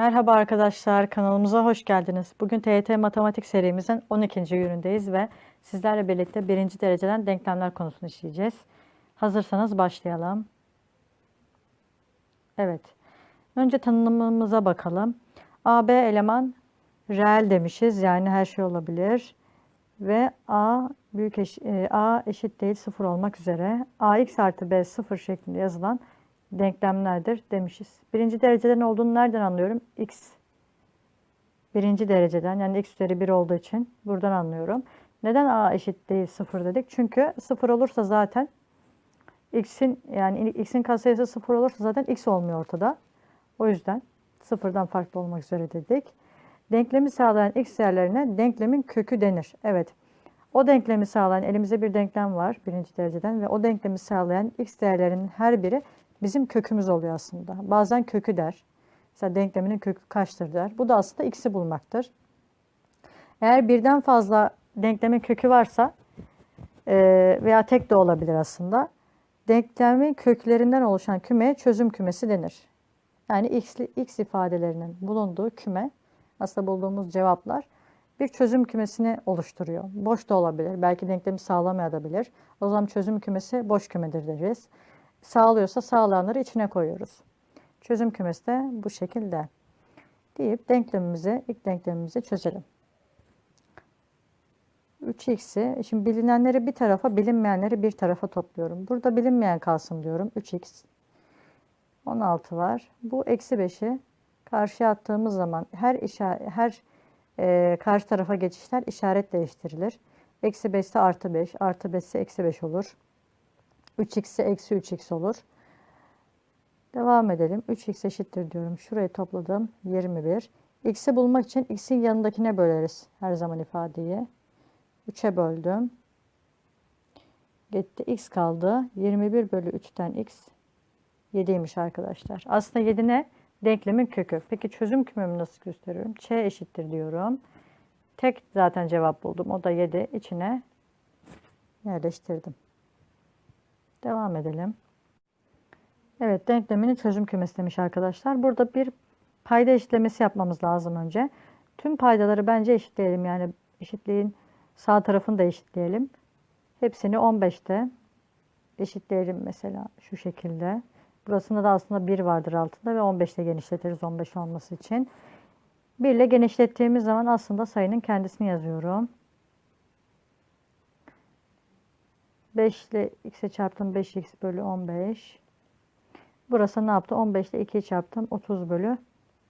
Merhaba arkadaşlar, kanalımıza hoş geldiniz. Bugün TYT Matematik serimizin 12. günündeyiz ve sizlerle birlikte birinci dereceden denklemler konusunu işleyeceğiz. Hazırsanız başlayalım. Evet, önce tanımımıza bakalım. AB eleman reel demişiz, yani her şey olabilir. Ve A büyük eş, e, A eşit değil sıfır olmak üzere AX artı B sıfır şeklinde yazılan denklemlerdir demişiz. Birinci dereceden olduğunu nereden anlıyorum? X birinci dereceden yani x üzeri 1 olduğu için buradan anlıyorum. Neden a eşit değil 0 dedik? Çünkü 0 olursa zaten x'in yani x'in katsayısı 0 olursa zaten x olmuyor ortada. O yüzden sıfırdan farklı olmak üzere dedik. Denklemi sağlayan x değerlerine denklemin kökü denir. Evet. O denklemi sağlayan elimizde bir denklem var birinci dereceden ve o denklemi sağlayan x değerlerinin her biri bizim kökümüz oluyor aslında. Bazen kökü der. Mesela denkleminin kökü kaçtır der. Bu da aslında x'i bulmaktır. Eğer birden fazla denklemin kökü varsa e, veya tek de olabilir aslında. Denklemin köklerinden oluşan kümeye çözüm kümesi denir. Yani x, x ifadelerinin bulunduğu küme aslında bulduğumuz cevaplar bir çözüm kümesini oluşturuyor. Boş da olabilir. Belki denklemi sağlamayabilir. O zaman çözüm kümesi boş kümedir deriz sağlıyorsa sağlayanları içine koyuyoruz. Çözüm kümesi de bu şekilde. Deyip denklemimizi, ilk denklemimizi çözelim. 3x'i, şimdi bilinenleri bir tarafa, bilinmeyenleri bir tarafa topluyorum. Burada bilinmeyen kalsın diyorum. 3x. 16 var. Bu eksi 5'i karşıya attığımız zaman her işaret, her e, karşı tarafa geçişler işaret değiştirilir. Eksi 5 ise artı 5, artı 5 ise eksi 5 olur. 3x'e eksi 3x olur. Devam edelim. 3x eşittir diyorum. Şurayı topladım. 21. X'i bulmak için x'in yanındakine böleriz. Her zaman ifadeyi. 3'e böldüm. Gitti. X kaldı. 21 bölü 3'ten x 7'ymiş arkadaşlar. Aslında 7 ne? Denklemin kökü. Peki çözüm kümemi nasıl gösteriyorum? Ç eşittir diyorum. Tek zaten cevap buldum. O da 7. İçine yerleştirdim. Devam edelim. Evet denklemini çözüm kümesi demiş arkadaşlar. Burada bir payda eşitlemesi yapmamız lazım önce. Tüm paydaları bence eşitleyelim. Yani eşitliğin sağ tarafını da eşitleyelim. Hepsini 15'te eşitleyelim mesela şu şekilde. Burasında da aslında 1 vardır altında ve 15'te genişletiriz 15 olması için. 1 ile genişlettiğimiz zaman aslında sayının kendisini yazıyorum. 5 ile x'e çarptım 5x bölü 15. Burası ne yaptı? 15 ile 2'yi çarptım 30 bölü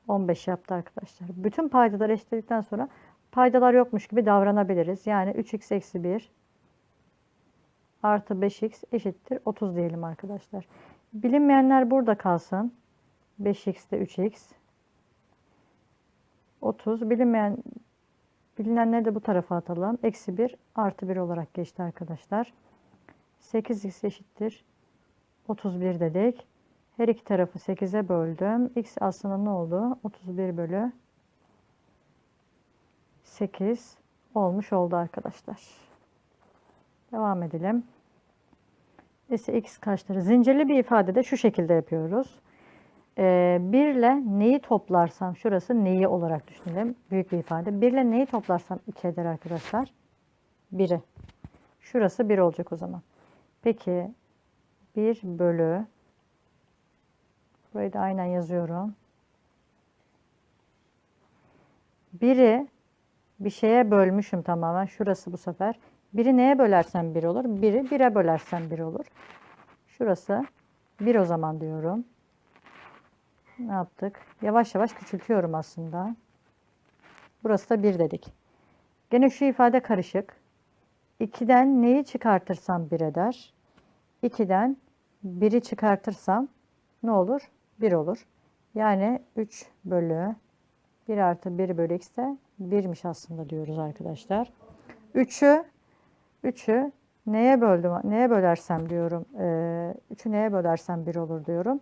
15 yaptı arkadaşlar. Bütün paydaları eşitledikten sonra paydalar yokmuş gibi davranabiliriz. Yani 3x eksi 1 artı 5x eşittir 30 diyelim arkadaşlar. Bilinmeyenler burada kalsın. 5x de 3x 30 bilinmeyen bilinenleri de bu tarafa atalım. Eksi 1 artı 1 olarak geçti arkadaşlar. 8x eşittir 31 dedik. Her iki tarafı 8'e böldüm. x aslında ne oldu? 31 bölü 8 olmuş oldu arkadaşlar. Devam edelim. ise x kaçtır? Zincirli bir ifadede şu şekilde yapıyoruz. Ee, 1 ile neyi toplarsam, şurası neyi olarak düşünelim. Büyük bir ifade. 1 ile neyi toplarsam 2 eder arkadaşlar. 1'i. Şurası 1 olacak o zaman. Peki 1 bölü burayı da aynen yazıyorum. Biri bir şeye bölmüşüm tamamen. Şurası bu sefer. Biri neye bölersem 1 olur. Biri 1'e bölersem 1 olur. Şurası 1 o zaman diyorum. Ne yaptık? Yavaş yavaş küçültüyorum aslında. Burası da 1 dedik. Gene şu ifade karışık. 2'den neyi çıkartırsam 1 eder? 2'den 1'i çıkartırsam ne olur? 1 olur. Yani 3 bölü 1 artı 1 bölü x de 1'miş aslında diyoruz arkadaşlar. 3'ü 3'ü neye böldüm? Neye bölersem diyorum. 3'ü ee, neye bölersem 1 olur diyorum.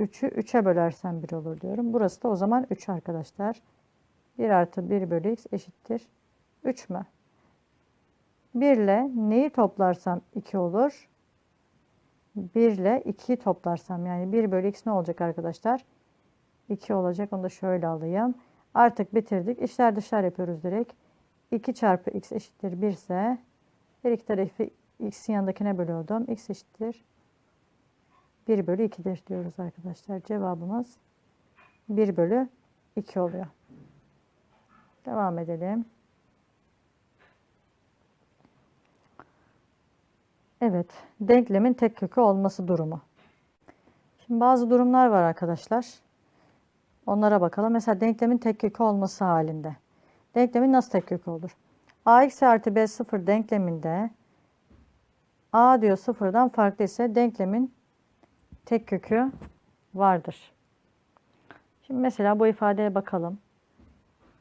3'ü 3'e bölersem 1 olur diyorum. Burası da o zaman 3 arkadaşlar. 1 artı 1 bölü x eşittir. 3 mü? 1 ile neyi toplarsam 2 olur? 1 ile 2'yi toplarsam yani 1 bölü x ne olacak arkadaşlar? 2 olacak. Onu da şöyle alayım. Artık bitirdik. İşler dışlar yapıyoruz direkt. 2 çarpı x eşittir 1 ise her iki tarafı x'in yanındakine bölüyordum. x eşittir 1 bölü 2'dir diyoruz arkadaşlar. Cevabımız 1 bölü 2 oluyor. Devam edelim. Evet, denklemin tek kökü olması durumu. Şimdi bazı durumlar var arkadaşlar. Onlara bakalım. Mesela denklemin tek kökü olması halinde. Denklemin nasıl tek kökü olur? ax artı b sıfır denkleminde a diyor sıfırdan farklı ise denklemin tek kökü vardır. Şimdi mesela bu ifadeye bakalım.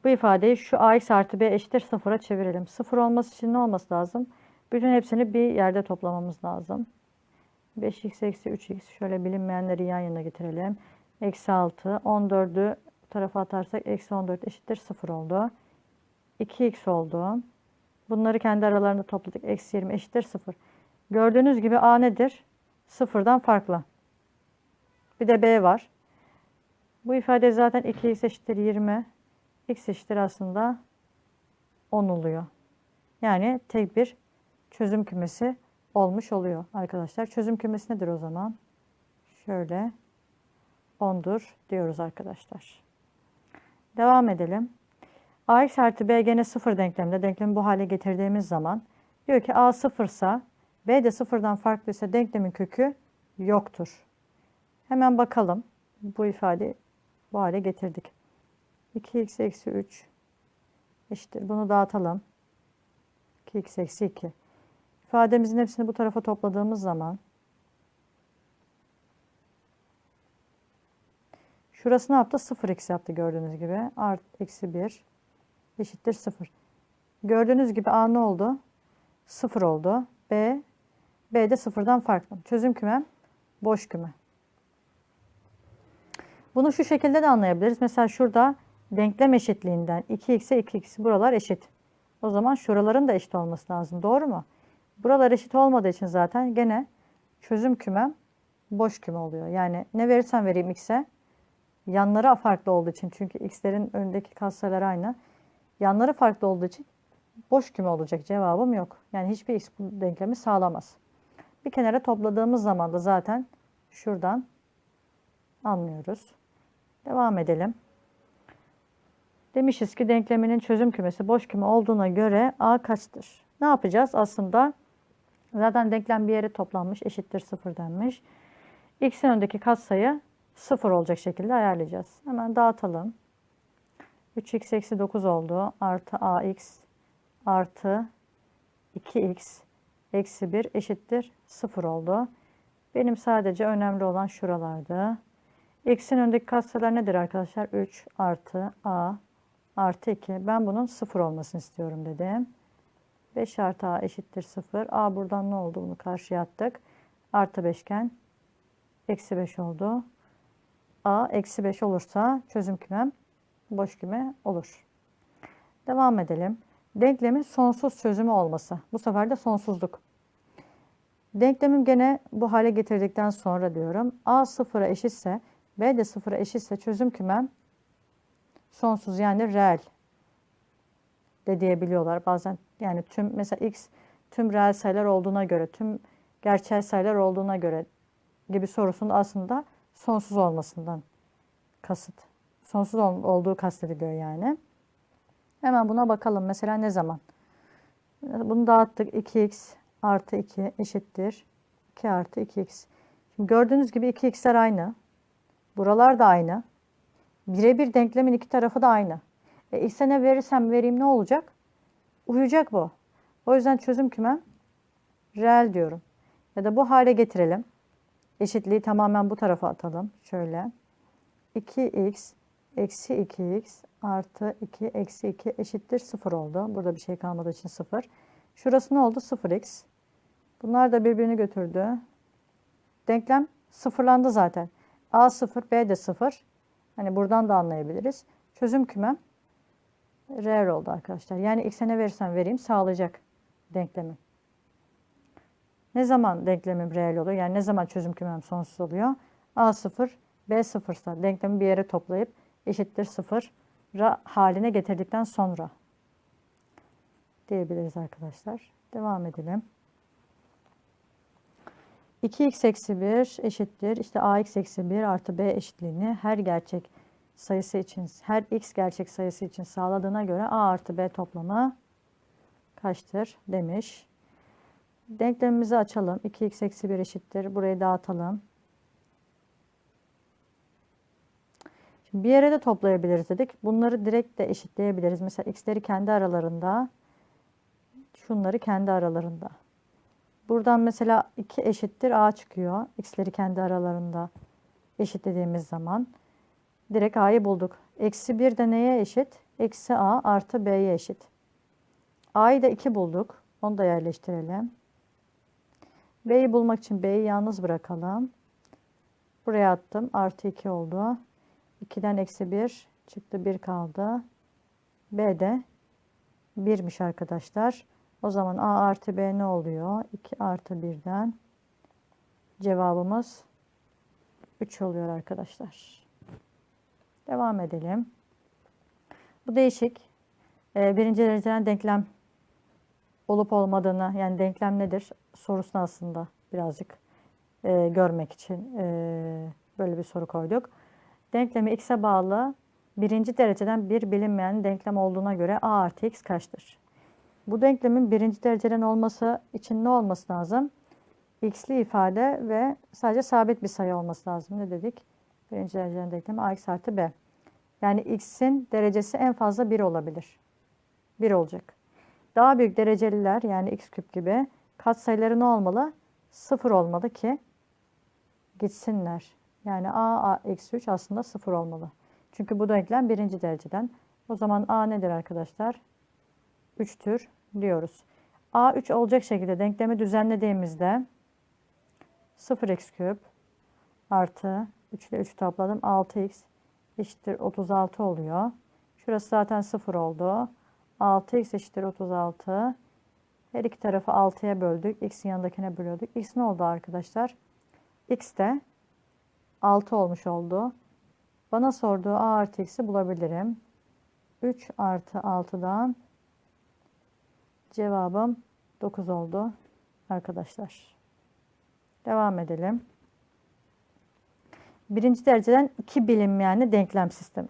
Bu ifadeyi şu ax artı b eşittir sıfıra çevirelim. Sıfır olması için ne olması lazım? Bütün hepsini bir yerde toplamamız lazım. 5x eksi 3x şöyle bilinmeyenleri yan yana getirelim. Eksi 6. 14'ü bu tarafa atarsak eksi 14 eşittir 0 oldu. 2x oldu. Bunları kendi aralarında topladık. Eksi 20 eşittir 0. Gördüğünüz gibi a nedir? Sıfırdan farklı. Bir de b var. Bu ifade zaten 2x eşittir 20. x eşittir aslında 10 oluyor. Yani tek bir çözüm kümesi olmuş oluyor arkadaşlar. Çözüm kümesi nedir o zaman? Şöyle 10'dur diyoruz arkadaşlar. Devam edelim. ax artı b gene 0 denklemde denklemi bu hale getirdiğimiz zaman diyor ki a 0 ise b de sıfırdan farklıysa denklemin kökü yoktur. Hemen bakalım. Bu ifadeyi bu hale getirdik. 2x eksi 3 eşittir. Bunu dağıtalım. 2x eksi 2. İfademizin hepsini bu tarafa topladığımız zaman şurası ne yaptı? 0x yaptı gördüğünüz gibi. Art eksi 1 eşittir 0. Gördüğünüz gibi A ne oldu? 0 oldu. B B de sıfırdan farklı. Çözüm kümem boş küme. Bunu şu şekilde de anlayabiliriz. Mesela şurada denklem eşitliğinden 2x'e 2x buralar eşit. O zaman şuraların da eşit olması lazım. Doğru mu? Buralar eşit olmadığı için zaten gene çözüm kümem boş küme oluyor. Yani ne verirsem vereyim x'e yanları farklı olduğu için çünkü x'lerin önündeki katsayılar aynı. Yanları farklı olduğu için boş küme olacak cevabım yok. Yani hiçbir x bu denklemi sağlamaz. Bir kenara topladığımız zaman da zaten şuradan anlıyoruz. Devam edelim. Demişiz ki denkleminin çözüm kümesi boş küme olduğuna göre a kaçtır? Ne yapacağız? Aslında zaten denklem bir yere toplanmış eşittir 0 denmiş. X'in öndeki katsayı 0 olacak şekilde ayarlayacağız. Hemen dağıtalım. 3x eksi 9 oldu. Artı ax artı 2x eksi 1 eşittir 0 oldu. Benim sadece önemli olan şuralardı. X'in öndeki katsayılar nedir arkadaşlar? 3 artı a artı 2. Ben bunun 0 olmasını istiyorum dedim. 5 artı a eşittir 0. a buradan ne oldu? Bunu karşıya attık. Artı 5 iken eksi 5 oldu. a eksi 5 olursa çözüm kümem boş küme olur. Devam edelim. Denklemin sonsuz çözümü olması. Bu sefer de sonsuzluk. Denklemim gene bu hale getirdikten sonra diyorum. A sıfıra eşitse B de sıfıra eşitse çözüm kümem sonsuz yani reel de diyebiliyorlar. Bazen yani tüm mesela x tüm reel sayılar olduğuna göre, tüm gerçel sayılar olduğuna göre gibi sorusunun aslında sonsuz olmasından kasıt. Sonsuz ol, olduğu kastediliyor yani. Hemen buna bakalım. Mesela ne zaman? Bunu dağıttık. 2x artı 2 eşittir. 2 artı 2x. Şimdi gördüğünüz gibi 2x'ler aynı. Buralar da aynı. Birebir denklemin iki tarafı da aynı. E, x'e ne verirsem vereyim ne olacak? Uyacak bu. O yüzden çözüm kümem reel diyorum. Ya da bu hale getirelim. Eşitliği tamamen bu tarafa atalım. Şöyle. 2x eksi 2x artı 2 eksi 2 eşittir 0 oldu. Burada bir şey kalmadığı için 0. Şurası ne oldu? 0x. Bunlar da birbirini götürdü. Denklem sıfırlandı zaten. A 0, B de 0. Hani buradan da anlayabiliriz. Çözüm kümem reel oldu arkadaşlar. Yani x'e ne verirsem vereyim sağlayacak denklemi. Ne zaman denklemim reel oluyor? Yani ne zaman çözüm kümem sonsuz oluyor? A 0, B sıfırsa denklemi bir yere toplayıp eşittir sıfır haline getirdikten sonra diyebiliriz arkadaşlar. Devam edelim. 2x eksi 1 eşittir. İşte ax eksi 1 artı b eşitliğini her gerçek sayısı için, her x gerçek sayısı için sağladığına göre a artı b toplamı kaçtır demiş. Denklemimizi açalım. 2x eksi 1 eşittir. Burayı dağıtalım. Şimdi bir yere de toplayabiliriz dedik. Bunları direkt de eşitleyebiliriz. Mesela x'leri kendi aralarında, şunları kendi aralarında. Buradan mesela 2 eşittir a çıkıyor. X'leri kendi aralarında eşitlediğimiz zaman. Direkt a'yı bulduk. Eksi 1 de neye eşit? Eksi a artı b'ye eşit. a'yı da 2 bulduk. Onu da yerleştirelim. b'yi bulmak için b'yi yalnız bırakalım. Buraya attım. Artı 2 oldu. 2'den eksi 1 çıktı. 1 kaldı. b de 1'miş arkadaşlar. O zaman A artı B ne oluyor? 2 artı 1'den cevabımız 3 oluyor arkadaşlar. Devam edelim. Bu değişik. Ee, birinci dereceden denklem olup olmadığını yani denklem nedir sorusunu aslında birazcık e, görmek için e, böyle bir soru koyduk. Denklemi x'e bağlı birinci dereceden bir bilinmeyen denklem olduğuna göre a artı x kaçtır? Bu denklemin birinci dereceden olması için ne olması lazım? x'li ifade ve sadece sabit bir sayı olması lazım. Ne dedik? Birinci dereceden denklem ax artı b. Yani x'in derecesi en fazla 1 olabilir. 1 olacak. Daha büyük dereceliler yani x küp gibi katsayıları ne olmalı? 0 olmalı ki gitsinler. Yani a, a eksi 3 aslında 0 olmalı. Çünkü bu denklem birinci dereceden. O zaman a nedir arkadaşlar? 3'tür diyoruz. A3 olacak şekilde denklemi düzenlediğimizde 0x küp artı 3 ile 3 topladım 6x eşittir 36 oluyor. Şurası zaten 0 oldu. 6x eşittir 36. Her iki tarafı 6'ya böldük. X'in yanındakine bölüyorduk. X ne oldu arkadaşlar? X de 6 olmuş oldu. Bana sorduğu A artı X'i bulabilirim. 3 artı 6'dan Cevabım 9 oldu arkadaşlar. Devam edelim. Birinci dereceden iki bilinmeyenli denklem sistemi.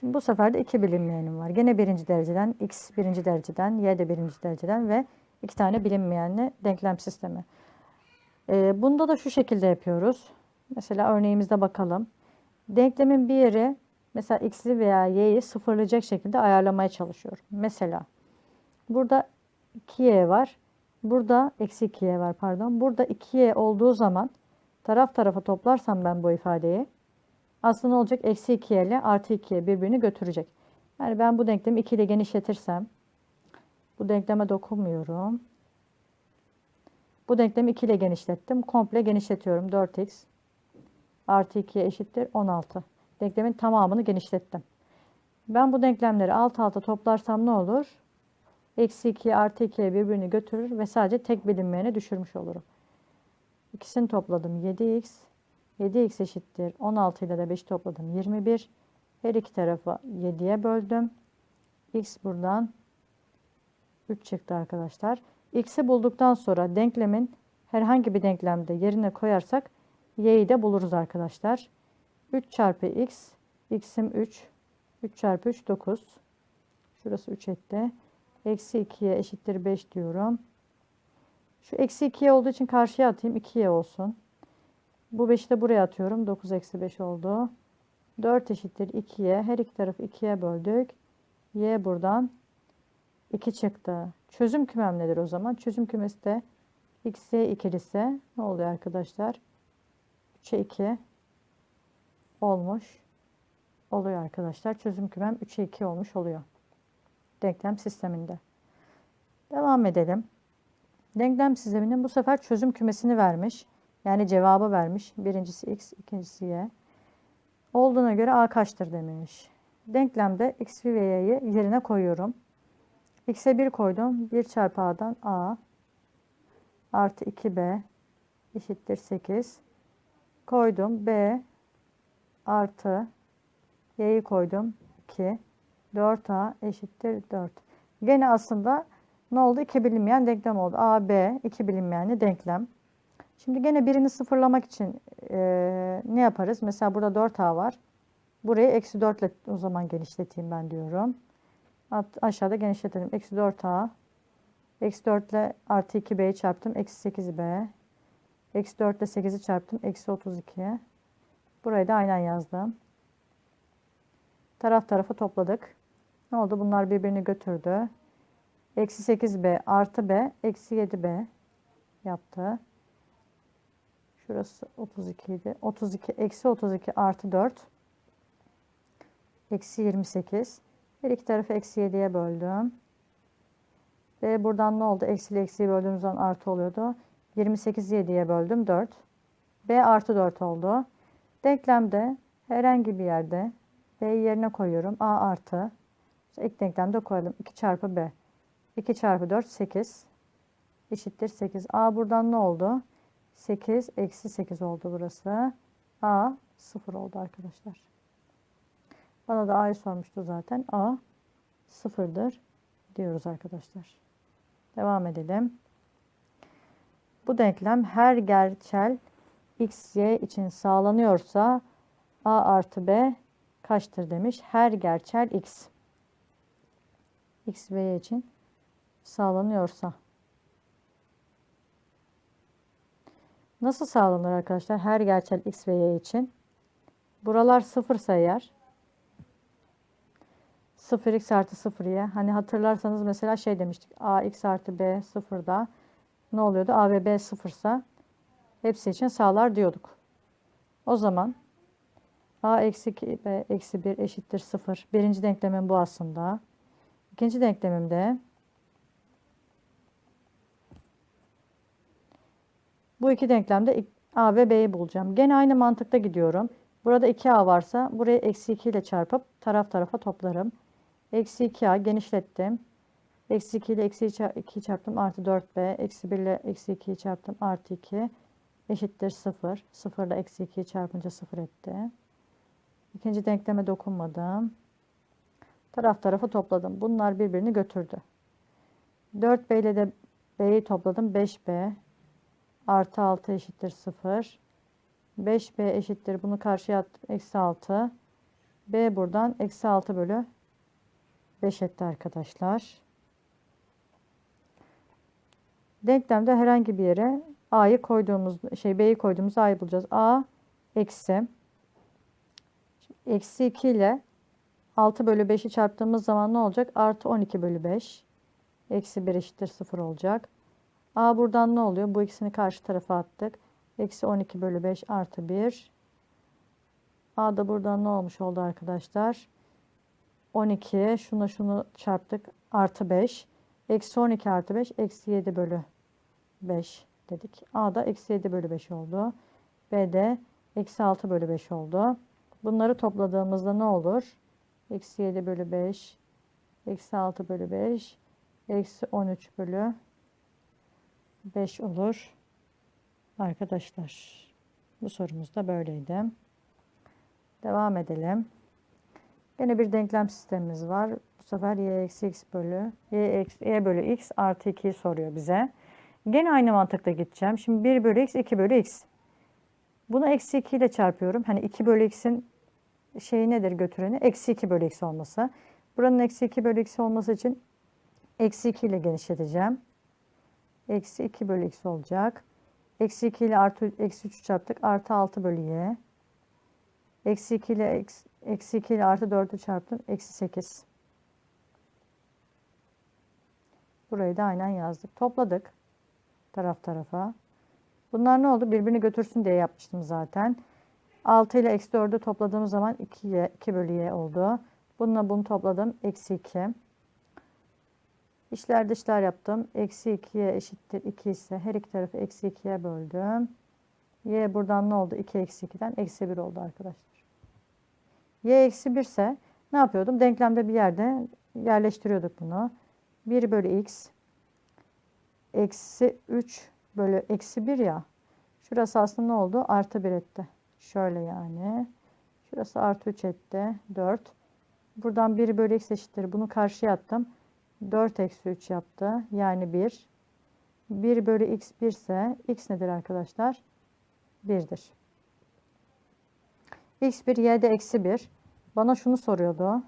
Şimdi bu sefer de iki bilinmeyenim var. Gene birinci dereceden, x birinci dereceden, y de birinci dereceden ve iki tane bilinmeyenli denklem sistemi. Ee, bunda da şu şekilde yapıyoruz. Mesela örneğimizde bakalım. Denklemin bir yeri mesela x'li veya y'yi sıfırlayacak şekilde ayarlamaya çalışıyorum. Mesela Burada 2y var. Burada eksi 2y var pardon. Burada 2y olduğu zaman taraf tarafa toplarsam ben bu ifadeyi aslında olacak? Eksi 2y ile artı 2y birbirini götürecek. Yani ben bu denklemi 2 ile genişletirsem bu denkleme dokunmuyorum. Bu denklemi 2 ile genişlettim. Komple genişletiyorum. 4x artı 2'ye eşittir 16. Denklemin tamamını genişlettim. Ben bu denklemleri alt alta toplarsam ne olur? Eksi 2 artı 2'ye birbirini götürür ve sadece tek bilinmeyene düşürmüş olurum. İkisini topladım 7x. 7x eşittir. 16 ile de 5 topladım 21. Her iki tarafı 7'ye böldüm. x buradan 3 çıktı arkadaşlar. x'i bulduktan sonra denklemin herhangi bir denklemde yerine koyarsak y'yi de buluruz arkadaşlar. 3 çarpı x. x'im 3. 3 çarpı 3 9. Şurası 3 etti. Eksi 2'ye eşittir 5 diyorum. Şu eksi 2'ye olduğu için karşıya atayım. 2'ye olsun. Bu 5'i de buraya atıyorum. 9 eksi 5 oldu. 4 eşittir 2'ye. Her iki tarafı 2'ye böldük. Y buradan 2 çıktı. Çözüm kümem nedir o zaman? Çözüm kümesi de x, y ikilisi ne oluyor arkadaşlar? 3'e 2 olmuş oluyor arkadaşlar. Çözüm kümem 3'e 2 olmuş oluyor denklem sisteminde. Devam edelim. Denklem sisteminin bu sefer çözüm kümesini vermiş. Yani cevabı vermiş. Birincisi x, ikincisi y. Olduğuna göre a kaçtır demiş. Denklemde x ve y'yi yerine koyuyorum. x'e 1 koydum. 1 çarpı a'dan a artı 2b eşittir 8. Koydum. b artı y'yi koydum 2. 4a eşittir 4. Gene aslında ne oldu? İki bilinmeyen denklem oldu. a, b iki bilinmeyenli denklem. Şimdi gene birini sıfırlamak için e, ne yaparız? Mesela burada 4a var. Burayı eksi 4 ile o zaman genişleteyim ben diyorum. At, aşağıda genişletelim. Eksi 4a. Eksi 4 ile artı 2b'yi çarptım. Eksi 8b. Eksi 4 ile 8'i çarptım. Eksi 32. Burayı da aynen yazdım. Taraf tarafa topladık. Ne oldu? Bunlar birbirini götürdü. Eksi 8b artı b eksi 7b yaptı. Şurası 32 idi. 32 eksi 32 artı 4 eksi 28. Her iki tarafı eksi 7'ye böldüm. Ve buradan ne oldu? Eksi ile eksiyi böldüğümüz zaman artı oluyordu. 28'i 7'ye böldüm 4. B artı 4 oldu. Denklemde herhangi bir yerde B'yi yerine koyuyorum. A artı. İlk denklemde koyalım. 2 çarpı B. 2 çarpı 4 8. Eşittir 8. A buradan ne oldu? 8 eksi 8 oldu burası. A 0 oldu arkadaşlar. Bana da A'yı sormuştu zaten. A 0'dır diyoruz arkadaşlar. Devam edelim. Bu denklem her gerçel x, y için sağlanıyorsa a artı b kaçtır demiş. Her gerçel x. x ve y için sağlanıyorsa. Nasıl sağlanır arkadaşlar? Her gerçel x ve y için. Buralar sıfır sayar. 0x artı 0 y. Hani hatırlarsanız mesela şey demiştik. ax artı b sıfırda ne oluyordu? a ve b sıfırsa hepsi için sağlar diyorduk. O zaman a eksi 2 b eksi 1 eşittir 0. Birinci denklemim bu aslında. İkinci denklemimde bu iki denklemde a ve b'yi bulacağım. Gene aynı mantıkta gidiyorum. Burada 2a varsa burayı eksi 2 ile çarpıp taraf tarafa toplarım. Eksi 2a genişlettim. Eksi 2 ile eksi 2 çarptım artı 4b. Eksi 1 ile eksi 2'yi çarptım artı 2 eşittir 0. 0 ile eksi 2'yi çarpınca 0 etti. İkinci denkleme dokunmadım. Taraf tarafa topladım. Bunlar birbirini götürdü. 4b ile de b'yi topladım. 5b artı 6 eşittir 0. 5b eşittir. Bunu karşıya attım. Eksi 6. b buradan eksi 6 bölü 5 etti arkadaşlar. Denklemde herhangi bir yere a'yı koyduğumuz şey b'yi koyduğumuz a'yı bulacağız. a eksi eksi 2 ile 6 bölü 5'i çarptığımız zaman ne olacak? Artı 12 bölü 5. Eksi 1 eşittir 0 olacak. A buradan ne oluyor? Bu ikisini karşı tarafa attık. Eksi 12 bölü 5 artı 1. A da buradan ne olmuş oldu arkadaşlar? 12. Şuna şunu çarptık. Artı 5. Eksi 12 artı 5. Eksi 7 bölü 5 dedik. A da eksi 7 bölü 5 oldu. B de eksi 6 bölü 5 oldu. Bunları topladığımızda ne olur? Eksi 7 bölü 5. Eksi 6 bölü 5. Eksi 13 bölü 5 olur. Arkadaşlar bu sorumuz da böyleydi. Devam edelim. Yine bir denklem sistemimiz var. Bu sefer y eksi x bölü y, eksi, y bölü x artı 2'yi soruyor bize. Gene aynı mantıkla gideceğim. Şimdi 1 bölü x 2 bölü x. Bunu eksi 2 ile çarpıyorum. Hani 2 bölü x'in şeyi nedir götüreni? Eksi 2 bölü x olması. Buranın eksi 2 bölü x olması için eksi 2 ile genişleteceğim. Eksi 2 bölü x olacak. Eksi 2 ile artı eksi 3 çarptık. Artı 6 bölü y. Eksi 2 ile eksi, eksi 2 ile artı 4'ü çarptım. Eksi 8. Burayı da aynen yazdık. Topladık. Taraf tarafa. Bunlar ne oldu? Birbirini götürsün diye yapmıştım zaten. 6 ile eksi 4'ü topladığımız zaman 2, y, 2 bölü y oldu. Bununla bunu topladım. Eksi 2. İşler dışlar yaptım. Eksi 2'ye eşittir 2 ise her iki tarafı eksi 2'ye böldüm. Y buradan ne oldu? 2 eksi 2'den eksi 1 oldu arkadaşlar. Y eksi 1 ise ne yapıyordum? Denklemde bir yerde yerleştiriyorduk bunu. 1 bölü x eksi 3 bölü eksi 1 ya. Şurası aslında ne oldu? Artı 1 etti. Şöyle yani. Şurası artı 3 etti. 4. Buradan 1 bölü x eşittir. Bunu karşıya attım. 4 eksi 3 yaptı. Yani 1. 1 bölü x 1 ise x nedir arkadaşlar? 1'dir. x1 y'de eksi 1. Bana şunu soruyordu.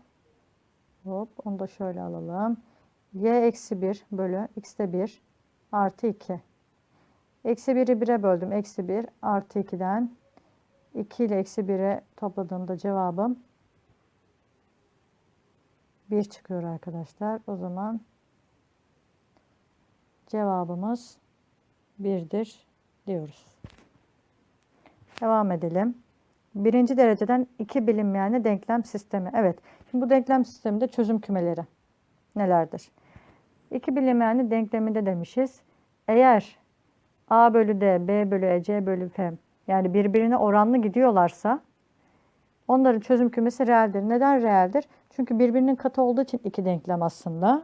Hop onu da şöyle alalım. y eksi 1 bölü x de 1 artı 2. Eksi 1'i 1'e böldüm. Eksi 1 artı 2'den 2 ile eksi 1'e topladığımda cevabım 1 çıkıyor arkadaşlar. O zaman cevabımız 1'dir diyoruz. Devam edelim. Birinci dereceden iki bilinmeyenli denklem sistemi. Evet. Şimdi bu denklem sisteminde çözüm kümeleri nelerdir? İki bilinmeyenli denkleminde demişiz. Eğer a bölü d, b bölü e, c bölü f yani birbirine oranlı gidiyorlarsa onların çözüm kümesi reeldir. Neden reeldir? Çünkü birbirinin katı olduğu için iki denklem aslında.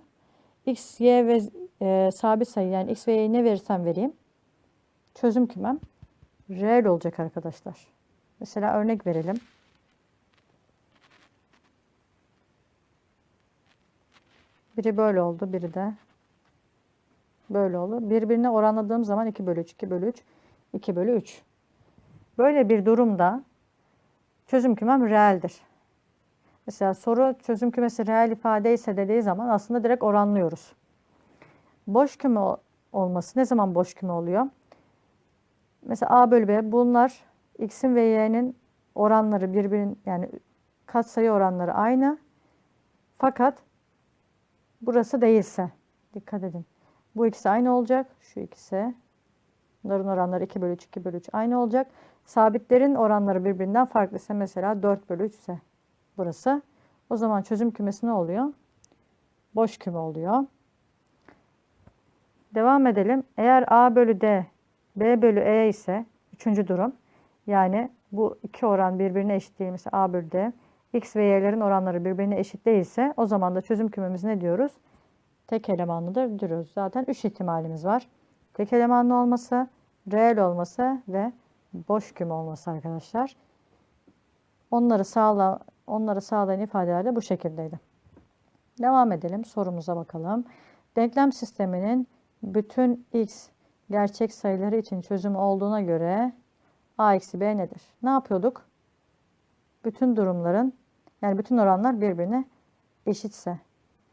x, y ve e, sabit sayı yani x ve y'yi ne verirsem vereyim çözüm kümem reel olacak arkadaşlar. Mesela örnek verelim. Biri böyle oldu, biri de böyle oldu. Birbirine oranladığım zaman 2 bölü 3, 2 bölü 3, 2 bölü 3. Böyle bir durumda çözüm kümem reeldir. Mesela soru çözüm kümesi reel ifade ise dediği zaman aslında direkt oranlıyoruz. Boş küme olması ne zaman boş küme oluyor? Mesela A bölü B bunlar x'in ve y'nin oranları birbirinin yani katsayı oranları aynı. Fakat burası değilse dikkat edin. Bu ikisi aynı olacak. Şu ikisi. Bunların oranları 2 bölü 3, 2 bölü 3 aynı olacak. Sabitlerin oranları birbirinden farklı ise mesela 4 bölü 3 ise burası. O zaman çözüm kümesi ne oluyor? Boş küme oluyor. Devam edelim. Eğer A bölü D, B bölü E ise üçüncü durum. Yani bu iki oran birbirine eşit değil. Mesela A bölü D. X ve Y'lerin oranları birbirine eşit değilse o zaman da çözüm kümemiz ne diyoruz? Tek elemanlıdır diyoruz. Zaten üç ihtimalimiz var. Tek elemanlı olması, reel olması ve boş küme olması arkadaşlar. Onları sağla onları sağlayan ifadeler de bu şekildeydi. Devam edelim. Sorumuza bakalım. Denklem sisteminin bütün x gerçek sayıları için çözümü olduğuna göre a eksi b nedir? Ne yapıyorduk? Bütün durumların yani bütün oranlar birbirine eşitse.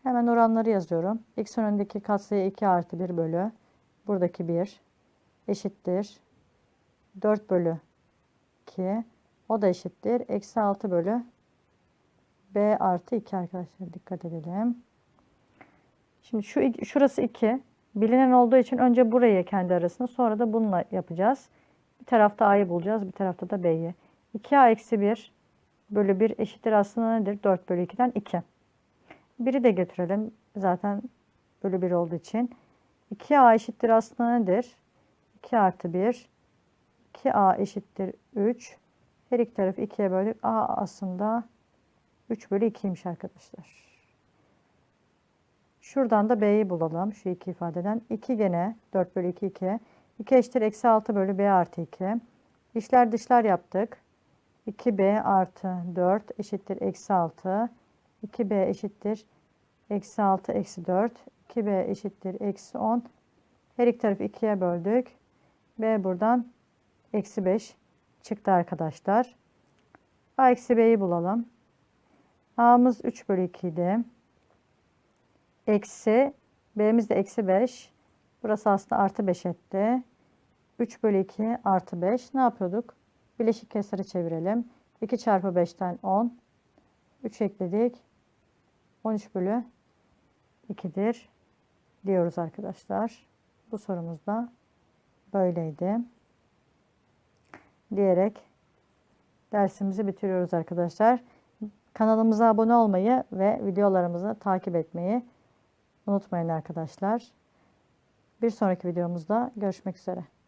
Hemen oranları yazıyorum. x önündeki katsayı 2 artı 1 bölü buradaki 1 eşittir. 4 bölü 2 o da eşittir. Eksi 6 bölü b artı 2 arkadaşlar dikkat edelim. Şimdi şu şurası 2. Bilinen olduğu için önce burayı kendi arasında sonra da bununla yapacağız. Bir tarafta a'yı bulacağız. Bir tarafta da b'yi. 2a eksi 1 bölü 1 eşittir aslında nedir? 4 bölü 2'den 2. Biri de götürelim. Zaten bölü 1 olduğu için. 2a eşittir aslında nedir? 2 artı 1. 2a eşittir 3. Her iki tarafı 2'ye böldük. a aslında 3 bölü 2'ymiş arkadaşlar. Şuradan da b'yi bulalım. Şu iki ifadeden. 2 gene 4 bölü 2 2. 2 eşittir eksi 6 bölü b artı 2. İşler dışlar yaptık. 2b artı 4 eşittir eksi 6. 2b eşittir eksi 6 eksi 4. 2b eşittir eksi 10. Her iki tarafı 2'ye böldük. b buradan eksi 5 çıktı arkadaşlar. a eksi b'yi bulalım. a'mız 3 bölü 2 idi. Eksi b'miz de eksi 5. Burası aslında artı 5 etti. 3 bölü 2 artı 5. Ne yapıyorduk? Bileşik kesiri çevirelim. 2 çarpı 5'ten 10. 3 ekledik. 13 bölü 2'dir diyoruz arkadaşlar. Bu sorumuz da böyleydi. Diyerek dersimizi bitiriyoruz arkadaşlar. Kanalımıza abone olmayı ve videolarımızı takip etmeyi unutmayın arkadaşlar. Bir sonraki videomuzda görüşmek üzere.